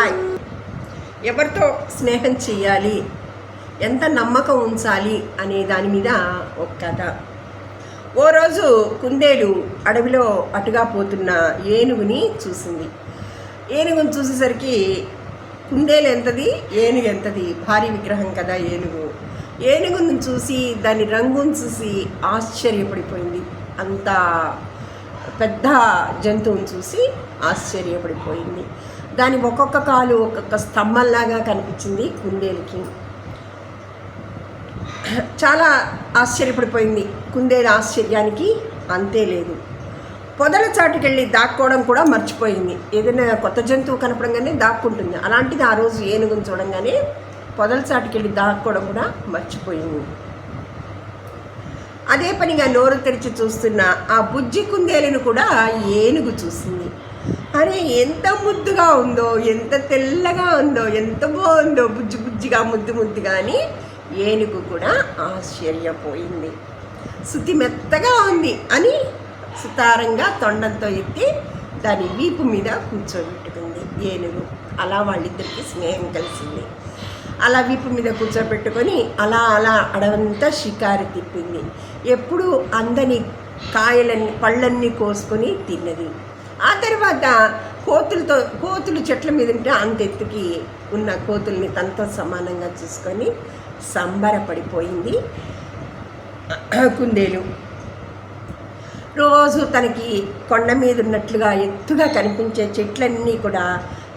Hi. ఎవరితో స్నేహం చేయాలి? ఎంత నమ్మకం ఉంచాలి? అనే దాని మీద ఒక కథ. ఓ రోజు కుందేలు అడవిలో అటుగా పోతున్న ఏనుగుని చూసింది. ఏనుగుని చూసేసరికి కుందేలు ఎంతది? ఏనుగు ఎంతది? భారీ విగ్రహం కదా ఏనుగు ఏనుగుని చూసి దాని రంగును చూసి ఆశ్చర్యపడిపోయింది. అంత పెద్ద జంతువుని చూసి ఆశ్చర్యపడిపోయింది. దాని ఒక్కొక్క కాలు ఒక్కొక్క స్తంభంలాగా కనిపించింది కుందేలుకి. చాలా ఆశ్చర్యపడిపోయింది. కుందేలు ఆశ్చర్యానికి అంతే లేదు. పొదల చాటుకెళ్ళి దాక్కోవడం కూడా మర్చిపోయింది. ఏదైనా కొత్త జంతువు కనపడంగానే దాక్కుంటుంది. అలాంటిది ఆ రోజు ఏనుగును చూడంగానే పొదల చాటుకెళ్ళి దాక్కోవడం కూడా మర్చిపోయింది. అదే పనిగా నోరు తెరిచి చూస్తున్న ఆ బుజ్జి కుందేలును కూడా ఏనుగు చూసింది. అరే ఎంత ముద్దుగా ఉందో ఎంత తెల్లగా ఉందో ఎంత బాగుందో బుజ్జి బుజ్జిగా ముద్దు ముద్దుగా అని ఏనుగు కూడా ఆశ్చర్యపోయింది. శుతి మెత్తగా ఉంది అని సుతారంగా తొండంతో ఎత్తి దాని వీపు మీద కూర్చోబెట్టుకుంది ఏనుగు. అలా వాళ్ళిద్దరికి స్నేహం కలిసింది. అలా వీపు మీద కూర్చోబెట్టుకొని అలా అలా అడవంతా షికారు తిప్పింది. ఎప్పుడు అందని కాయలన్నీ పళ్ళన్నీ కోసుకొని తిన్నది ఆ తర్వాత కోతులతో కోతులు చెట్ల మీద ఉంటే అంత ఎత్తుకి ఉన్న కోతుల్ని తనతో సమానంగా చూసుకొని సంబరపడిపోయింది. కుందేలు. రోజు తనకి కొండ మీద ఉన్నట్లుగా ఎత్తుగా కనిపించే చెట్లన్నీ కూడా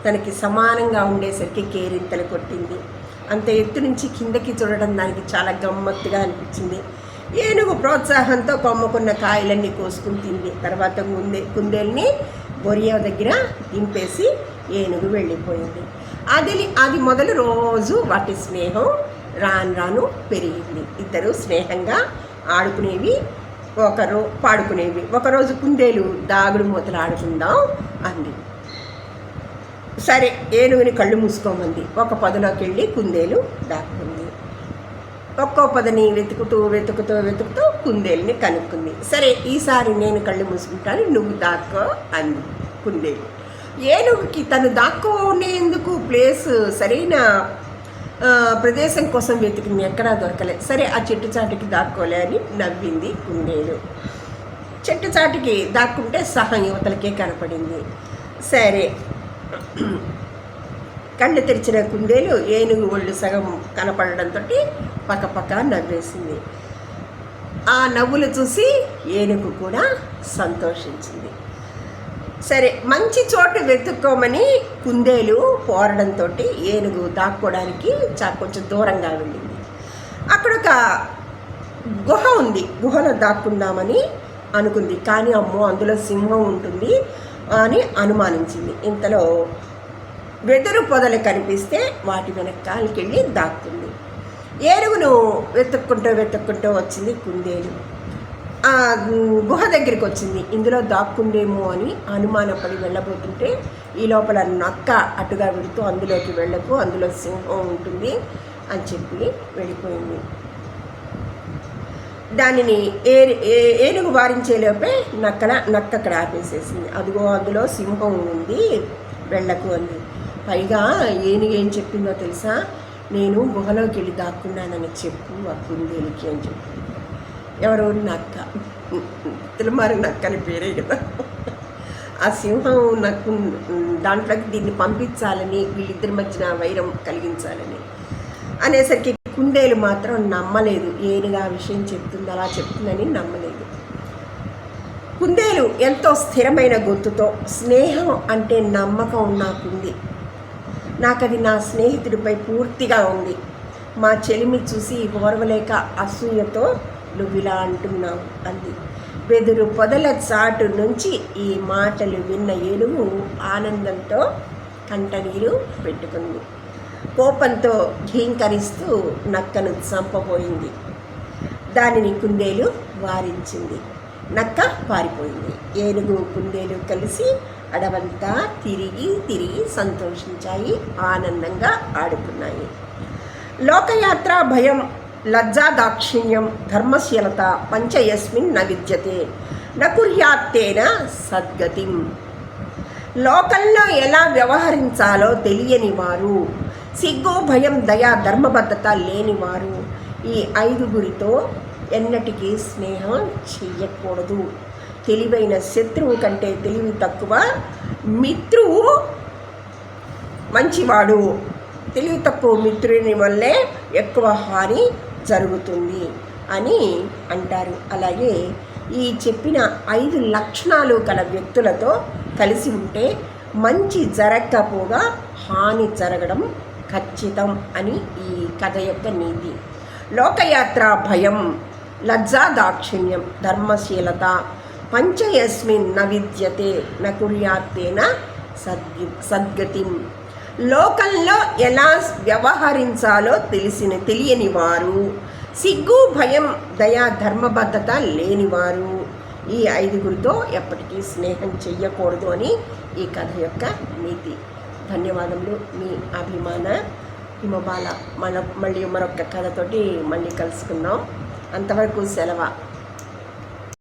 తనకి సమానంగా ఉండేసరికి కేరింతలు కొట్టింది. అంత ఎత్తు నుంచి కిందకి చూడడం దానికి చాలా గమ్మత్తుగా అనిపించింది. ఏనుగు ప్రోత్సాహంతో కొమ్మకున్న కాయలన్నీ కోసుకుని తింది. తర్వాత కుందే కుందేల్ని బొరియా దగ్గర దింపేసి ఏనుగు వెళ్ళిపోయింది. అది అది మొదలు రోజు వాటి స్నేహం రాను రాను పెరిగింది. ఇద్దరు స్నేహంగా ఆడుకునేవి ఒకరు పాడుకునేవి. ఒకరోజు కుందేలు దాగుడు మూతలు ఆడుకుందాం అంది. సరే ఏనుగుని కళ్ళు మూసుకోమంది. ఒక పొదలోకి వెళ్ళి కుందేలు దాక్కుంది ఒక్కో పదని వెతుకుతూ వెతుకుతూ వెతుకుతూ కుందేలుని కనుక్కుంది. సరే ఈసారి నేను కళ్ళు మూసుకుంటాను నువ్వు దాక్కో అంది కుందేలు. ఏనుగుకి తను దాక్కునేందుకు ప్లేస్ సరైన ప్రదేశం కోసం వెతికింది. ఎక్కడా దొరకలే. సరే ఆ చెట్టు చాటుకి దాక్కోలే అని నవ్వింది కుందేలు. చెట్టు చాటుకి దాక్కుంటే సహా యువతలకే కనపడింది. సరే కళ్ళు తెరిచిన కుందేలు ఏనుగు ఒళ్ళు సగం కనపడడంతో పక్క పక్క నవ్వేసింది. ఆ నవ్వులు చూసి ఏనుగు కూడా సంతోషించింది. సరే మంచి చోటు వెతుక్కోమని కుందేలు పోరడంతో ఏనుగు దాక్కోవడానికి చా కొంచెం దూరంగా వెళ్ళింది. అక్కడ ఒక గుహ ఉంది. గుహలో దాక్కుందామని అనుకుంది. కానీ అమ్మో అందులో సింహం ఉంటుంది అని అనుమానించింది. ఇంతలో వెదురు పొదలు కనిపిస్తే వాటి వెనకాలకి వెళ్ళి దాక్కుంది. ఏనుగును వెతుక్కుంటూ వెతుక్కుంటూ వచ్చింది కుందేలు. ఆ గుహ దగ్గరికి వచ్చింది. ఇందులో దాక్కుందేమో అని అనుమానపడి వెళ్ళబోతుంటే ఈ లోపల నక్క అటుగా వెళుతూ అందులోకి వెళ్ళకు అందులో సింహం ఉంటుంది అని చెప్పి వెళ్ళిపోయింది. దానిని ఏ ఏనుగు వారించేలోపే నక్కల నక్క అక్కడ ఆపేసేసింది. అదిగో అందులో సింహం ఉంది వెళ్ళకు అంది. పైగా ఏను ఏం చెప్పిందో తెలుసా? నేను గుహలోకి వెళ్ళి దాక్కున్నానని చెప్పు ఆ కుందేలికి అని చెప్పు. ఎవరు నక్క తిరుమారి నక్క అని పేరే కదా. ఆ సింహం నక్కు దాంట్లోకి దీన్ని పంపించాలని వీళ్ళిద్దరి మధ్యన వైరం కలిగించాలని అనేసరికి కుందేలు మాత్రం నమ్మలేదు. ఏనుగా విషయం చెప్తుంది అలా చెప్తుందని నమ్మలేదు. కుందేలు ఎంతో స్థిరమైన గొంతుతో స్నేహం అంటే నమ్మకం నాకుంది నాకు అది నా స్నేహితుడిపై పూర్తిగా ఉంది. మా చెలిమి చూసి ఓర్వలేక అసూయతో నువ్వు ఇలా అంటున్నావు అంది. వెదురు పొదల చాటు నుంచి ఈ మాటలు విన్న ఏనుగు ఆనందంతో కంటనీరు పెట్టుకుంది. కోపంతో ఘీంకరిస్తూ నక్కను చంపబోయింది. దానిని కుందేలు వారించింది. నక్క పారిపోయింది. ఏనుగు కుందేలు కలిసి అడవంతా తిరిగి తిరిగి సంతోషించాయి ఆనందంగా ఆడుకున్నాయి. లోకయాత్ర భయం లజ్జా దాక్షిణ్యం ధర్మశీలత పంచయస్మిన్ న విద్యతే నకుర్యాత్తేన సద్గతిం. లోకల్లో ఎలా వ్యవహరించాలో తెలియని వారు సిగ్గు భయం దయ ధర్మబద్ధత లేనివారు ఈ ఐదుగురితో ఎన్నటికీ స్నేహం చెయ్యకూడదు. తెలివైన శత్రువు కంటే తెలివి తక్కువ మిత్రువు మంచివాడు. తెలివి తక్కువ మిత్రుని వల్లే ఎక్కువ హాని జరుగుతుంది అని అంటారు. అలాగే ఈ చెప్పిన ఐదు లక్షణాలు గల వ్యక్తులతో కలిసి ఉంటే మంచి జరగకపోగా హాని జరగడం ఖచ్చితం అని ఈ కథ యొక్క నీతి. లోకయాత్ర భయం లజ్జా దాక్షిణ్యం ధర్మశీలత పంచయస్మిన్ న విద్యతే న కుర్యాత్తేన సద్గి సద్గతిం. లోకంలో ఎలా వ్యవహరించాలో తెలిసిన తెలియని వారు సిగ్గు భయం దయా ధర్మబద్ధత లేనివారు. ఈ ఐదుగురితో ఎప్పటికీ స్నేహం చెయ్యకూడదు అని ఈ కథ యొక్క నీతి. ధన్యవాదములు మీ అభిమాన హిమబాల. మన మళ్ళీ మరొక కథతోటి మళ్ళీ కలుసుకుందాం. అంతవరకు సెలవు.